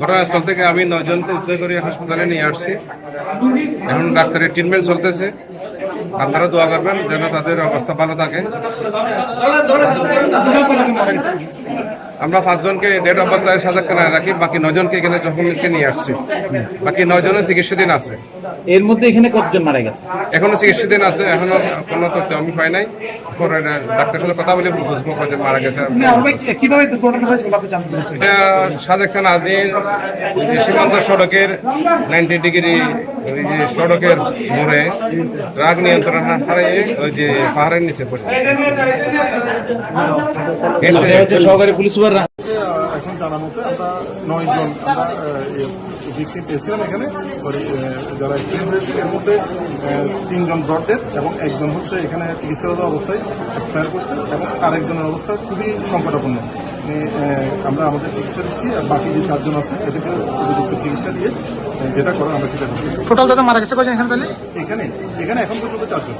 ঘটনাস্থল থেকে আমি নজনকে উদ্ধার করে হাসপাতালে নিয়ে আসছি। এখন ডাক্তারের ট্রিটমেন্ট চলতেছে। আপনারা দোয়া করবেন যেন তাদের অবস্থা ভালো থাকে। আমরা পাঁচজনকে ডেড অবস্থায় সাজাখানায় রাখি বাকি নজনকে এখানে জখমকে নিয়ে আসছি। বাকি নজনের চিকিৎসাধীন আছে। এর মধ্যে এখানে কতজন মারা গেছে? এখনও চিকিৎসাধীন আছে এখনও কোনো তথ্য আমি পাই নাই। পরে ডাক্তারের সাথে কথা বলে বুঝব কজন মারা গেছে। কীভাবে জানতে পেরেছেন এটা খান আদির সীমান্ত সড়কের নাইনটি ডিগ্রি সড়কের মোড়ে রাগ নিয়ন্ত্রণ হারিয়ে ওই যে পাহাড়ের নিচে পড়ে সহকারী পুলিশ সুপার এখন জানা মতে আমরা নয় জন আমরা ভিকটিম পেয়েছিলাম এখানে। সরি যারা অ্যাক্সিডেন্ট হয়েছে এর মধ্যে তিনজন ব্রড এবং একজন হচ্ছে এখানে চিকিৎসারত অবস্থায় এক্সপায়ার করছে এবং আরেকজনের অবস্থা খুবই সংকটাপন্ন। মানে, আমরা আমাদের চিকিৎসা দিচ্ছি আর বাকি যে চারজন আছে এদেরকে উপযুক্ত চিকিৎসা দিয়ে যেটা করার আমরা সেটা টোটাল দাদা মারা গেছে এখানে তাহলে? এখানে এখানে এখন পর্যন্ত চারজন।